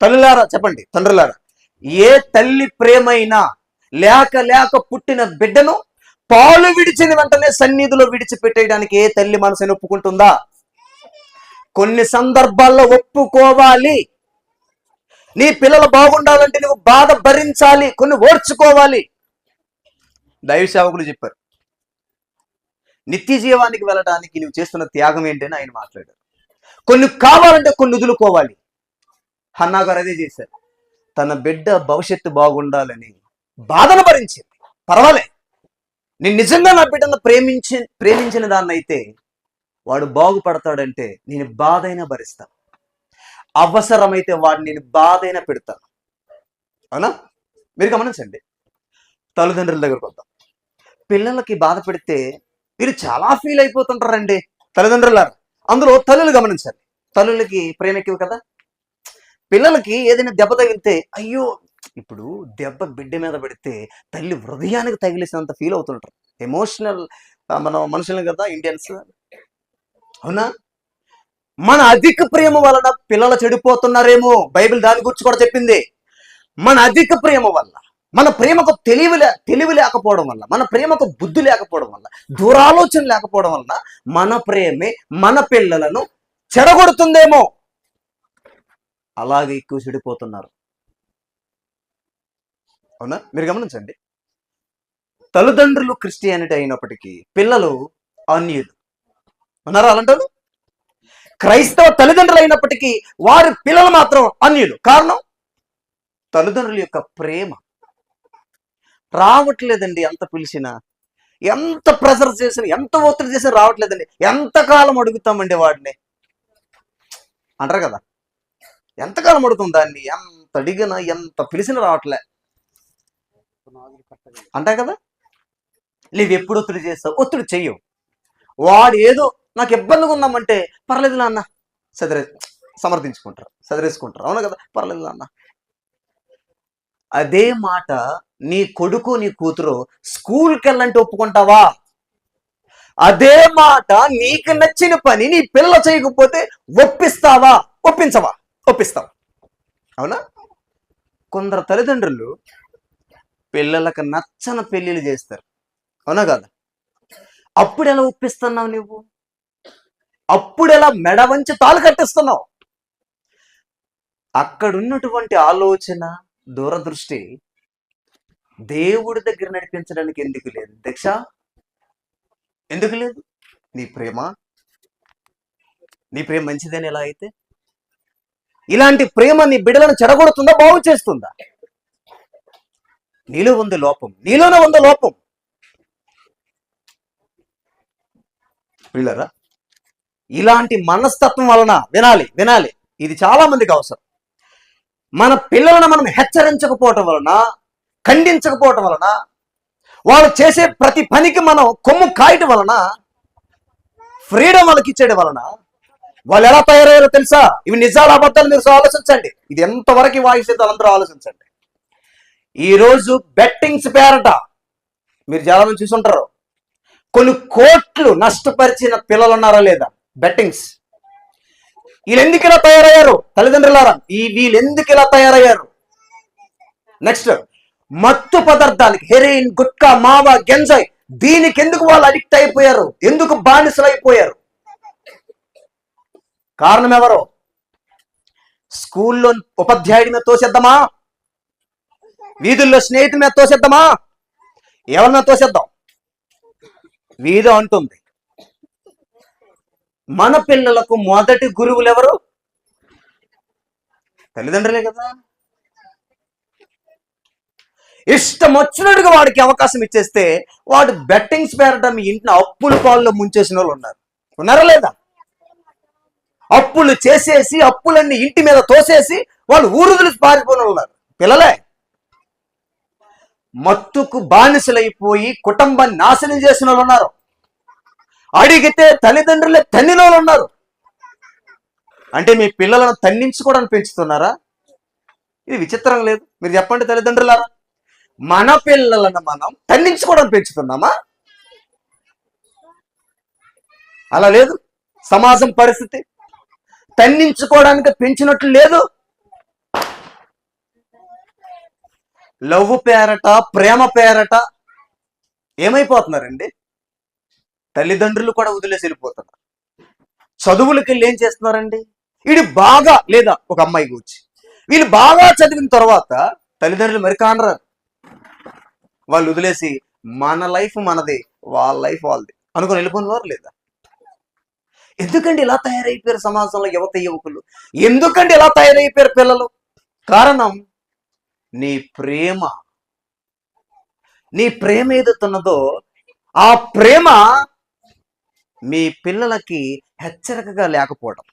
తల్లులారా చెప్పండి తండ్రులారా. ఏ తల్లి ప్రేమైనా లేక లేక పుట్టిన బిడ్డను పాలు విడిచిన వెంటనే సన్నిధిలో విడిచిపెట్టేయడానికి ఏ తల్లి మనసుని ఒప్పుకుంటుందా? కొన్ని సందర్భాల్లో ఒప్పుకోవాలి. నీ పిల్లలు బాగుండాలంటే నువ్వు బాధ భరించాలి కొన్ని ఓర్చుకోవాలి. దైవ సేవకులు చెప్పారు నిత్య జీవానికి వెళ్ళడానికి నువ్వు చేస్తున్న త్యాగం ఏంటని ఆయన మాట్లాడారు. కొన్ని కావాలంటే కొన్ని వదులుకోవాలి. హన్నా గారు అదే చేశారు. తన బిడ్డ భవిష్యత్తు బాగుండాలని బాధను భరించింది. పర్వాలే. నేను నిజంగా నా బిడ్డను ప్రేమించి ప్రేమించిన దాన్నైతే వాడు బాగుపడతాడంటే నేను బాధైనా భరిస్తాను అవసరమైతే వాడిని నేను బాధైనా పెడతాను అవునా? మీరు గమనించండి. తల్లిదండ్రుల దగ్గరకు వద్దాం. పిల్లలకి బాధ పెడితే మీరు చాలా ఫీల్ అయిపోతుంటారండి తల్లిదండ్రులారు. అందులో తల్లులు గమనించండి. తల్లులకి ప్రేమ ఎక్కువ కదా? పిల్లలకి ఏదైనా దెబ్బ తగిలితే అయ్యో! ఇప్పుడు దెబ్బ బిడ్డ మీద పెడితే తల్లి హృదయానికి తగిలిసినంత ఫీల్ అవుతుంటారు. ఎమోషనల్ మన మనుషులు కదా ఇండియన్స్. అవునా? మన అధిక ప్రేమ వలన పిల్లలు చెడిపోతున్నారేమో. బైబిల్ దాని గురించి కూడా చెప్పింది. మన అధిక ప్రేమ వల్ల మన ప్రేమకు తెలివి లే తెలివి లేకపోవడం వల్ల మన ప్రేమకు బుద్ధి లేకపోవడం వల్ల దూరాలోచన లేకపోవడం వలన మన ప్రేమే మన పిల్లలను చెడగొడుతుందేమో. అలాగే ఎక్కువ చెడిపోతున్నారు. అవునా? మీరు గమనించండి. తల్లిదండ్రులు క్రిస్టియానిటీ అయినప్పటికీ పిల్లలు అన్యులు. ఉన్నారా అలాంటారు క్రైస్తవ తల్లిదండ్రులు అయినప్పటికీ వారి పిల్లలు మాత్రం అన్యులు. కారణం? తల్లిదండ్రుల యొక్క ప్రేమ. రావట్లేదండి ఎంత పిలిచినా. ఎంత ప్రెజర్ చేసినా ఎంత ఒత్తిడి చేసినా రావట్లేదండి. ఎంతకాలం అడుగుతామండి వాడిని? అంటారు కదా. ఎంతకాలం పడుతుంది దాన్ని? ఎంత అడిగినా ఎంత పిలిచినా రావట్లే. అంటా కదా? నీవు ఎప్పుడు ఒత్తిడి చేస్తావు? ఒత్తిడి చెయ్యవు వాడు ఏదో నాకు ఇబ్బందిగా ఉందామంటే పర్లేదు నాన్న. సదరే సమర్థించుకుంటారు. సదరేసుకుంటారు. అవును కదా? పర్లేదు నాన్న. అదే మాట నీ కొడుకు నీ కూతురు స్కూల్కి వెళ్ళంటే ఒప్పుకుంటావా? అదే మాట నీకు నచ్చిన పని నీ పిల్ల చేయకపోతే ఒప్పిస్తావా? ఒప్పించవా? ఒప్పిస్తాం. అవునా? కొందరు తల్లిదండ్రులు పిల్లలకు నచ్చని పెళ్ళిళ్ళు చేస్తారు. అవునా కాదు? అప్పుడు ఎలా ఒప్పిస్తున్నావు నువ్వు? అప్పుడు ఎలా మెడ వంచి తాలు కట్టిస్తున్నావు? అక్కడున్నటువంటి ఆలోచన దూరదృష్టి దేవుడి దగ్గర నడిపించడానికి ఎందుకు లేదు? దీక్ష? ఎందుకు లేదు? నీ ప్రేమ? నీ ప్రేమ మంచిదని ఎలా అయితే? ఇలాంటి ప్రేమ నీ బిడ్డలను చెడగొడుతుందా బాగు చేస్తుందా? నీలో ఉంది లోపం. నీలోనే ఉంది లోపం. వీళ్ళరా ఇలాంటి మనస్తత్వం వలన వినాలి వినాలి. ఇది చాలా మందికి అవసరం. మన పిల్లలను మనం హెచ్చరించకపోవటం వలన ఖండించకపోవటం వలన వాళ్ళు చేసే ప్రతి పనికి మనం కొమ్ము కాయటం వలన ఫ్రీడమ్ వాళ్ళకి ఇచ్చేయడం వలన వాళ్ళు ఎలా తయారయ్యారో తెలుసా? ఇవి నిజాలు అబద్ధాలు మీరు ఆలోచించండి. ఇది ఎంతవరకు వాయిస్ అందరూ ఆలోచించండి. ఈరోజు బెట్టింగ్స్ పేరట మీరు చాలా మంది చూసుంటారు. కొన్ని కోట్లు నష్టపరిచిన పిల్లలు ఉన్నారా లేదా? బెట్టింగ్స్. వీళ్ళు ఎందుకు ఇలా తయారయ్యారు? తల్లిదండ్రులారా ఈ వీళ్ళు ఎందుకు ఇలా తయారయ్యారు? నెక్స్ట్ మత్తు పదార్థాలకి హెరోయిన్ గుట్కా మావా గెంజాయ్ దీనికి ఎందుకు వాళ్ళు అడిక్ట్ అయిపోయారు? ఎందుకు బానిసలు అయిపోయారు కారణం ఎవరు స్కూల్లో ఉపాధ్యాయుడి మీద తోసేద్దామా? వీధుల్లో స్నేహితుడి మీద తోసేద్దామా? ఎవరి తోసేద్దాం? వీధి అంటుంది. మన పిల్లలకు మొదటి గురువులు ఎవరు తల్లిదండ్రులే కదా. ఇష్టం వచ్చినట్టుగా వాడికి అవకాశం ఇచ్చేస్తే వాడు బెట్టింగ్స్ పేరట మీ అప్పుల పాల్లో ముంచేసిన వాళ్ళు ఉన్నారు. ఉన్నారా లేదా? అప్పులు చేసేసి అప్పులన్నీ ఇంటి మీద తోసేసి వాళ్ళు ఊరుదులు పారిపోయిన వాళ్ళు ఉన్నారు పిల్లలే మత్తుకు బానిసలైపోయి కుటుంబాన్ని నాశనం చేసిన వాళ్ళు ఉన్నారు. అడిగితే తల్లిదండ్రులే తన్నిన వాళ్ళు ఉన్నారు. అంటే మీ పిల్లలను తన్నించుకోవడానికి పెంచుతున్నారా? ఇది విచిత్రం లేదు. మీరు చెప్పండి తల్లిదండ్రులారా. మన పిల్లలను మనం తన్నించుకోవడానికి పెంచుతున్నామా? అలా లేదు. సమాజం పరిస్థితి తన్నించుకోవడానికి పెంచినట్లు లేదు. లవ్ పేరట ప్రేమ పేరట ఏమైపోతున్నారండి? తల్లిదండ్రులు కూడా వదిలేసి వెళ్ళిపోతున్నారు. చదువులకి వెళ్ళి ఏం చేస్తున్నారండి? వీడు బాగా లేదా ఒక అమ్మాయి గురించి. వీళ్ళు బాగా చదివిన తర్వాత తల్లిదండ్రులు మరి కానరారు. వాళ్ళు వదిలేసి మన లైఫ్ మనది వాళ్ళ లైఫ్ వాళ్ళది. అనుకుని వెళ్ళిపోయినవారు లేదా? ఎందుకండి ఇలా తయారైపోయారు సమాజంలో యువత యువకులు? ఎందుకండి ఇలా తయారైపోయారు పిల్లలు? కారణం నీ ప్రేమ. నీ ప్రేమ ఏదైతున్నదో ఆ ప్రేమ మీ పిల్లలకి హెచ్చరికగా లేకపోవడం.